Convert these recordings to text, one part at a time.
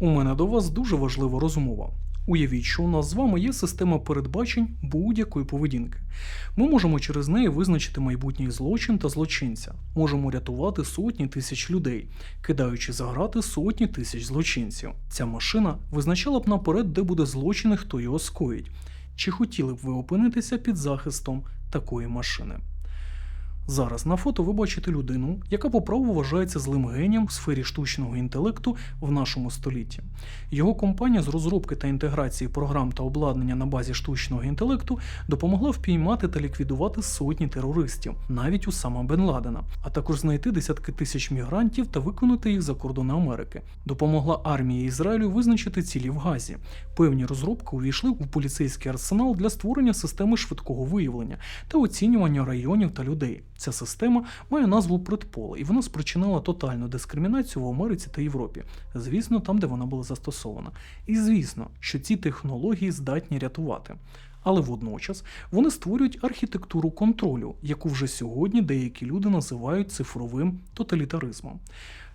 У мене до вас дуже важлива розмова. Уявіть, що у нас з вами є система передбачень будь-якої поведінки. Ми можемо через неї визначити майбутній злочин та злочинця, можемо рятувати сотні тисяч людей, кидаючи за грати сотні тисяч злочинців. Ця машина визначала б наперед, де буде злочин і хто його скоїть. Чи хотіли б ви опинитися під захистом такої машини? Зараз на фото ви бачите людину, яка по праву вважається злим генієм в сфері штучного інтелекту в нашому столітті. Його компанія з розробки та інтеграції програм та обладнання на базі штучного інтелекту допомогла впіймати та ліквідувати сотні терористів, навіть Усама Бен Ладена, а також знайти десятки тисяч мігрантів та виконати їх за кордони Америки. Допомогла армії Ізраїлю визначити цілі в Газі. Певні розробки увійшли у поліцейський арсенал для створення системи швидкого виявлення та оцінювання районів та людей. Ця система має назву Предполе, і вона спричинила тотальну дискримінацію в Америці та Європі, звісно, там, де вона була застосована. І звісно, що ці технології здатні рятувати. Але водночас вони створюють архітектуру контролю, яку вже сьогодні деякі люди називають цифровим тоталітаризмом.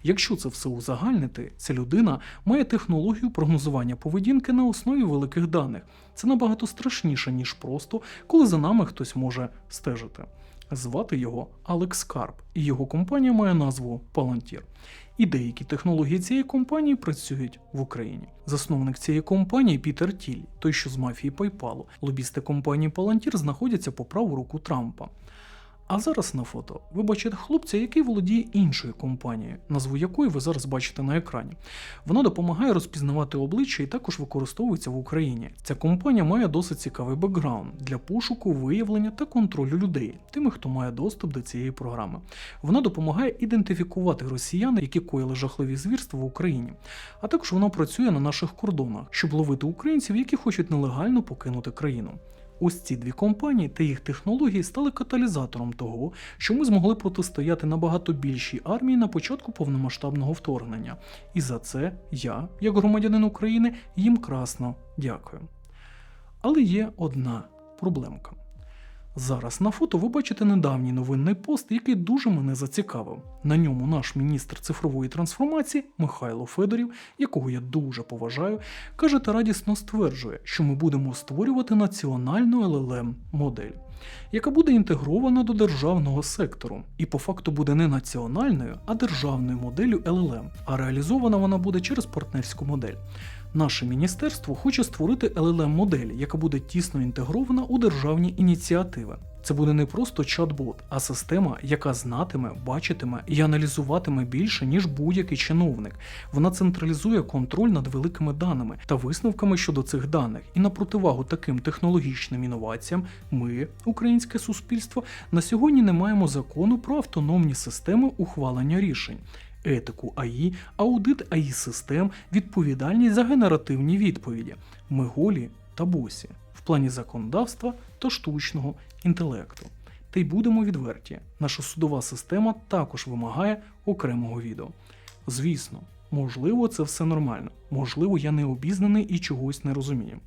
Якщо це все узагальнити, ця людина має технологію прогнозування поведінки на основі великих даних. Це набагато страшніше, ніж просто коли за нами хтось може стежити. Звати його Алекс Карп, і його компанія має назву Palantir. І деякі технології цієї компанії працюють в Україні. Засновник цієї компанії Пітер Тіль, той, що з мафії PayPal. Лобісти компанії Palantir знаходяться по праву руку Трампа. А зараз на фото ви бачите хлопця, який володіє іншою компанією, назву якої ви зараз бачите на екрані. Вона допомагає розпізнавати обличчя і також використовується в Україні. Ця компанія має досить цікавий бекграунд для пошуку, виявлення та контролю людей, тими, хто має доступ до цієї програми. Вона допомагає ідентифікувати росіян, які коїли жахливі звірства в Україні. А також вона працює на наших кордонах, щоб ловити українців, які хочуть нелегально покинути країну. Ось ці дві компанії та їх технології стали каталізатором того, що ми змогли протистояти набагато більшій армії на початку повномасштабного вторгнення. І за це я, як громадянин України, їм красно дякую. Але є одна проблемка. Зараз на фото ви бачите недавній новинний пост, який дуже мене зацікавив. На ньому наш міністр цифрової трансформації Михайло Федорів, якого я дуже поважаю, каже та радісно стверджує, що ми будемо створювати національну LLM модель, яка буде інтегрована до державного сектору, і по факту буде не національною, а державною моделлю LLM, а реалізована вона буде через партнерську модель. Наше міністерство хоче створити LLM модель, яка буде тісно інтегрована у державні ініціативи. Це буде не просто чат-бот, а система, яка знатиме, бачитиме і аналізуватиме більше, ніж будь-який чиновник. Вона централізує контроль над великими даними та висновками щодо цих даних. І на противагу таким технологічним інноваціям, ми, українське суспільство, на сьогодні не маємо закону про автономні системи ухвалення рішень етику АІ, аудит АІ систем, відповідальність за генеративні відповіді, ми голі та в плані законодавства та штучного інтелекту. Та й будемо відверті, наша судова система також вимагає окремого відео. Звісно, можливо, це все нормально, можливо, я не обізнаний і чогось не розумію.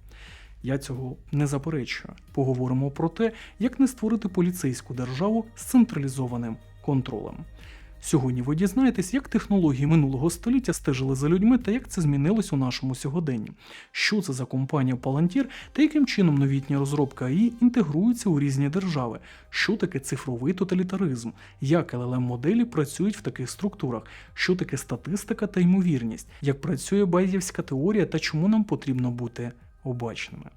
Я цього не заперечую. Поговоримо про те, як не створити поліцейську державу з централізованим контролем. Сьогодні ви дізнаєтесь, як технології минулого століття стежили за людьми та як це змінилось у нашому сьогоденні. Що це за компанія Palantir та яким чином новітня розробка АІ інтегрується у різні держави, що таке цифровий тоталітаризм, як llm моделі працюють в таких структурах, що таке статистика та ймовірність, як працює Байзівська теорія та чому нам потрібно бути обачними.